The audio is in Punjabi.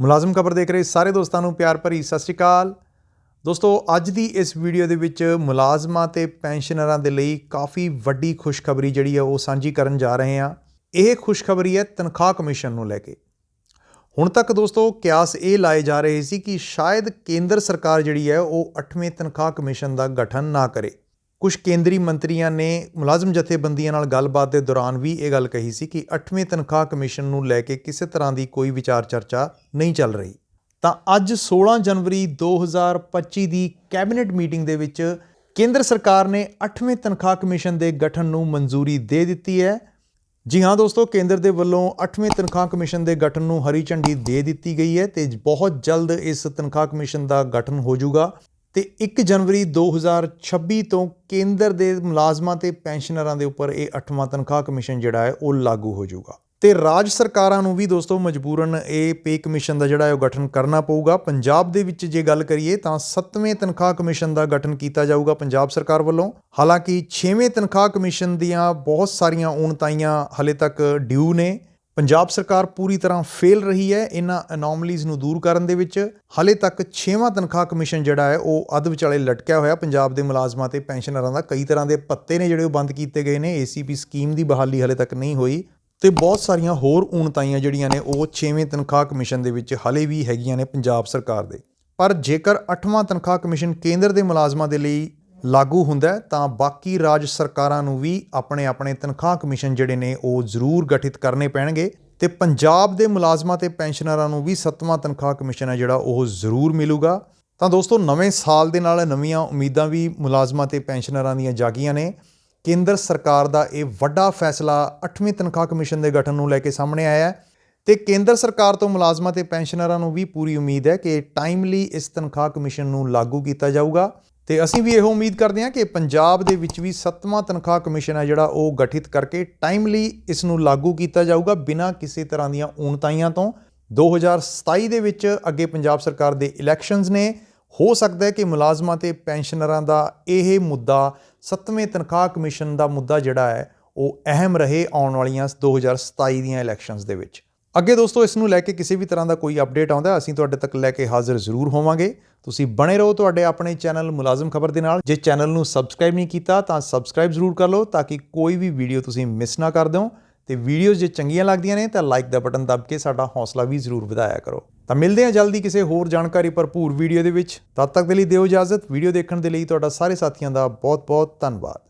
ਮੁਲਾਜ਼ਮ ਖਬਰ ਦੇਖ ਰਹੇ ਸਾਰੇ ਦੋਸਤਾਂ ਨੂੰ ਪਿਆਰ ਭਰੀ ਸਤਿ ਸ਼੍ਰੀ ਅਕਾਲ। ਦੋਸਤੋ, ਅੱਜ ਦੀ ਇਸ ਵੀਡੀਓ ਦੇ ਵਿੱਚ ਮੁਲਾਜ਼ਮਾਂ ਤੇ ਪੈਨਸ਼ਨਰਾਂ ਦੇ ਲਈ ਕਾਫੀ ਵੱਡੀ ਖੁਸ਼ਖਬਰੀ ਜਿਹੜੀ ਹੈ ਉਹ ਸਾਂਝੀ ਕਰਨ ਜਾ ਰਹੇ ਹਾਂ। ਇਹ ਖੁਸ਼ਖਬਰੀ ਹੈ ਤਨਖਾਹ ਕਮਿਸ਼ਨ ਨੂੰ ਲੈ ਕੇ। ਹੁਣ ਤੱਕ ਦੋਸਤੋ, ਕਿਆਸ ਇਹ ਲਾਏ ਜਾ ਰਹੇ ਸੀ ਕਿ ਸ਼ਾਇਦ ਕੇਂਦਰ ਸਰਕਾਰ ਜਿਹੜੀ ਹੈ ਉਹ 8ਵੇਂ ਤਨਖਾਹ ਕਮਿਸ਼ਨ ਦਾ ਗਠਨ ਨਾ ਕਰੇ। ਕੁਝ ਕੇਂਦਰੀ ਮੰਤਰੀਆਂ ਨੇ ਮੁਲਾਜ਼ਮ ਜਥੇਬੰਦੀਆਂ ਨਾਲ ਗੱਲਬਾਤ ਦੇ ਦੌਰਾਨ ਵੀ ਇਹ ਗੱਲ ਕਹੀ ਸੀ ਕਿ 8ਵੇਂ ਤਨਖਾਹ ਕਮਿਸ਼ਨ ਨੂੰ ਲੈ ਕੇ ਕਿਸੇ ਤਰ੍ਹਾਂ ਦੀ ਕੋਈ ਵਿਚਾਰ ਚਰਚਾ ਨਹੀਂ ਚੱਲ ਰਹੀ। ਤਾਂ ਅੱਜ 16 ਜਨਵਰੀ 2025 ਦੀ ਕੈਬਨਿਟ ਮੀਟਿੰਗ ਦੇ ਵਿੱਚ ਕੇਂਦਰ ਸਰਕਾਰ ਨੇ 8ਵੇਂ ਤਨਖਾਹ ਕਮਿਸ਼ਨ ਦੇ ਗਠਨ ਨੂੰ ਮਨਜ਼ੂਰੀ ਦੇ ਦਿੱਤੀ ਹੈ। ਜੀ ਹਾਂ ਦੋਸਤੋ, ਕੇਂਦਰ ਦੇ ਵੱਲੋਂ 8ਵੇਂ ਤਨਖਾਹ ਕਮਿਸ਼ਨ ਦੇ ਗਠਨ ਨੂੰ ਹਰੀ ਝੰਡੀ ਦੇ ਦਿੱਤੀ ਗਈ ਹੈ ਤੇ ਬਹੁਤ ਜਲਦ ਇਸ ਤਨਖਾਹ ਕਮਿਸ਼ਨ ਦਾ ਗਠਨ ਹੋ ਜਾਊਗਾ। ਤੇ 1 ਜਨਵਰੀ 2026 ਤੋਂ ਕੇਂਦਰ ਦੇ ਮੁਲਾਜ਼ਮਾਂ ਤੇ ਪੈਨਸ਼ਨਰਾਂ ਦੇ ਉੱਪਰ ਇਹ 8ਵਾਂ ਤਨਖਾਹ ਕਮਿਸ਼ਨ ਜਿਹੜਾ ਹੈ, ਉਹ ਲਾਗੂ ਹੋ ਜਾਊਗਾ। ਤੇ ਰਾਜ ਸਰਕਾਰਾਂ ਨੂੰ ਵੀ ਦੋਸਤੋ ਮਜਬੂਰਨ ਇਹ ਪੇ ਕਮਿਸ਼ਨ ਦਾ ਜਿਹੜਾ ਹੈ, ਉਹ ਗਠਨ ਕਰਨਾ ਪਊਗਾ। ਪੰਜਾਬ ਦੇ ਵਿੱਚ ਜੇ ਗੱਲ ਕਰੀਏ ਤਾਂ 7ਵੇਂ ਤਨਖਾਹ ਕਮਿਸ਼ਨ ਦਾ ਗਠਨ ਕੀਤਾ ਜਾਊਗਾ ਪੰਜਾਬ ਸਰਕਾਰ ਵੱਲੋਂ। ਹਾਲਾਂਕਿ 6ਵੇਂ ਤਨਖਾਹ ਕਮਿਸ਼ਨ ਦੀਆਂ ਬਹੁਤ ਸਾਰੀਆਂ ਉਣਤਾਈਆਂ ਹਲੇ ਤੱਕ ਡਿਊ ਨੇ। ਪੰਜਾਬ ਸਰਕਾਰ ਪੂਰੀ ਤਰ੍ਹਾਂ ਫੇਲ ਰਹੀ ਹੈ ਇਹਨਾਂ ਅਨੋਮਲੀਜ਼ ਨੂੰ ਦੂਰ ਕਰਨ ਦੇ ਵਿੱਚ। ਹਾਲੇ ਤੱਕ 6ਵਾਂ ਤਨਖਾਹ ਕਮਿਸ਼ਨ ਜਿਹੜਾ ਹੈ, ਉਹ ਅੱਧ ਵਿਚਾਲੇ ਲਟਕਿਆ ਹੋਇਆ। ਪੰਜਾਬ ਦੇ ਮੁਲਾਜ਼ਮਾਂ ਤੇ ਪੈਨਸ਼ਨਰਾਂ ਦਾ ਕਈ ਤਰ੍ਹਾਂ ਦੇ ਪੱਤੇ ਨੇ ਜਿਹੜੇ ਉਹ ਬੰਦ ਕੀਤੇ ਗਏ ਨੇ। ਏਸੀਪੀ ਸਕੀਮ ਦੀ ਬਹਾਲੀ ਹਾਲੇ ਤੱਕ ਨਹੀਂ ਹੋਈ ਤੇ ਬਹੁਤ ਸਾਰੀਆਂ ਹੋਰ ਉਣਤਾਈਆਂ ਜਿਹੜੀਆਂ ਨੇ, ਉਹ 6ਵੇਂ ਤਨਖਾਹ ਕਮਿਸ਼ਨ ਦੇ ਵਿੱਚ ਹਾਲੇ ਵੀ ਹੈਗੀਆਂ ਨੇ ਪੰਜਾਬ ਸਰਕਾਰ ਦੇ। ਪਰ ਜੇਕਰ 8ਵਾਂ ਤਨਖਾਹ ਕਮਿਸ਼ਨ ਕੇਂਦਰ ਦੇ ਮੁਲਾਜ਼ਮਾਂ ਦੇ ਲਈ ਲਾਗੂ ਹੁੰਦਾ ਤਾਂ ਬਾਕੀ ਰਾਜ ਸਰਕਾਰਾਂ ਨੂੰ ਵੀ ਆਪਣੇ ਆਪਣੇ ਤਨਖਾਹ ਕਮਿਸ਼ਨ ਜਿਹੜੇ ਨੇ, ਉਹ ਜ਼ਰੂਰ ਗਠਿਤ ਕਰਨੇ ਪੈਣਗੇ। ਤੇ ਪੰਜਾਬ ਦੇ ਮੁਲਾਜ਼ਮਾਂ ਤੇ ਪੈਨਸ਼ਨਰਾਂ ਨੂੰ ਵੀ 7ਵਾਂ ਤਨਖਾਹ ਕਮਿਸ਼ਨ ਹੈ ਜਿਹੜਾ, ਉਹ ਜ਼ਰੂਰ ਮਿਲੂਗਾ। ਤਾਂ ਦੋਸਤੋ, ਨਵੇਂ ਸਾਲ ਦੇ ਨਾਲ ਨਵੀਆਂ ਉਮੀਦਾਂ ਵੀ ਮੁਲਾਜ਼ਮਾਂ ਤੇ ਪੈਨਸ਼ਨਰਾਂ ਦੀਆਂ ਜਾਗੀਆਂ ਨੇ। ਕੇਂਦਰ ਸਰਕਾਰ ਦਾ ਇਹ ਵੱਡਾ ਫੈਸਲਾ 8ਵੇਂ ਤਨਖਾਹ ਕਮਿਸ਼ਨ ਦੇ ਗਠਨ ਨੂੰ ਲੈ ਕੇ ਸਾਹਮਣੇ ਆਇਆ ਹੈ। ਤੇ ਕੇਂਦਰ ਸਰਕਾਰ ਤੋਂ ਮੁਲਾਜ਼ਮਾਂ ਤੇ ਪੈਨਸ਼ਨਰਾਂ ਨੂੰ ਵੀ ਪੂਰੀ ਉਮੀਦ ਹੈ ਕਿ ਟਾਈਮਲੀ ਇਸ ਤਨਖਾਹ ਕਮਿਸ਼ਨ ਨੂੰ ਲਾਗੂ ਕੀਤਾ ਜਾਊਗਾ। ਤੇ ਅਸੀਂ ਵੀ ਇਹੋ ਉਮੀਦ ਕਰਦੇ ਹਾਂ ਕਿ ਪੰਜਾਬ ਦੇ ਵਿੱਚ ਵੀ 7ਵਾਂ ਤਨਖਾਹ ਕਮਿਸ਼ਨ ਹੈ ਜਿਹੜਾ ਉਹ ਗਠਿਤ ਕਰਕੇ ਟਾਈਮਲੀ ਇਸ ਨੂੰ ਲਾਗੂ ਕੀਤਾ ਜਾਊਗਾ ਬਿਨਾਂ ਕਿਸੇ ਤਰ੍ਹਾਂ ਦੀਆਂ ਊਣਤਾਈਆਂ ਤੋਂ। 2027 ਦੇ ਵਿੱਚ ਅੱਗੇ ਪੰਜਾਬ ਸਰਕਾਰ ਦੇ ਇਲੈਕਸ਼ਨਸ ਨੇ। ਹੋ ਸਕਦਾ ਹੈ ਕਿ ਮੁਲਾਜ਼ਮਾਂ ਤੇ ਪੈਨਸ਼ਨਰਾਂ ਦਾ ਇਹ ਮੁੱਦਾ 7ਵੇਂ ਤਨਖਾਹ ਕਮਿਸ਼ਨ ਦਾ ਮੁੱਦਾ ਜਿਹੜਾ ਹੈ, ਉਹ ਅਹਿਮ ਰਹੇ ਆਉਣ ਵਾਲੀਆਂ 2027 ਦੀਆਂ ਇਲੈਕਸ਼ਨਸ ਦੇ ਵਿੱਚ। ਅੱਗੇ ਦੋਸਤੋ, ਇਸ ਨੂੰ ਲੈ ਕੇ ਕਿਸੇ ਵੀ ਤਰ੍ਹਾਂ ਦਾ ਕੋਈ ਅਪਡੇਟ ਆਉਂਦਾ ਅਸੀਂ ਤੁਹਾਡੇ ਤੱਕ ਲੈ ਕੇ ਹਾਜ਼ਰ ਜ਼ਰੂਰ ਹੋਵਾਂਗੇ। ਤੁਸੀਂ ਬਣੇ ਰਹੋ ਤੁਹਾਡੇ ਆਪਣੇ ਚੈਨਲ ਮੁਲਾਜ਼ਮ ਖਬਰ ਦੇ ਨਾਲ। ਜੇ ਚੈਨਲ ਨੂੰ ਸਬਸਕ੍ਰਾਈਬ ਨਹੀਂ ਕੀਤਾ, ਤਾਂ ਸਬਸਕ੍ਰਾਈਬ ਜ਼ਰੂਰ ਕਰ ਲਓ, ਤਾਂ ਕਿ ਕੋਈ ਵੀ ਵੀਡੀਓ ਤੁਸੀਂ ਮਿਸ ਨਾ ਕਰ ਦਿਓ। ਤੇ ਵੀਡੀਓਜ਼ ਜੇ ਚੰਗੀਆਂ ਲੱਗਦੀਆਂ ਨੇ, ਤਾਂ ਲਾਈਕ ਦਾ ਬਟਨ ਦਬ ਕੇ ਸਾਡਾ ਹੌਸਲਾ ਵੀ ਜ਼ਰੂਰ ਵਧਾਇਆ ਕਰੋ। ਤਾਂ ਮਿਲਦੇ ਹਾਂ ਜਲਦੀ ਕਿਸੇ ਹੋਰ ਜਾਣਕਾਰੀ ਭਰਪੂਰ ਵੀਡੀਓ ਦੇ ਵਿੱਚ। ਤਦ ਤੱਕ ਦੇ ਲਈ ਦਿਓ ਇਜਾਜ਼ਤ। ਵੀਡੀਓ ਦੇਖਣ ਦੇ ਲਈ ਤੁਹਾਡਾ ਸਾਰੇ ਸਾਥੀਆਂ ਦਾ ਬਹੁਤ ਬਹੁਤ ਧੰਨਵਾਦ।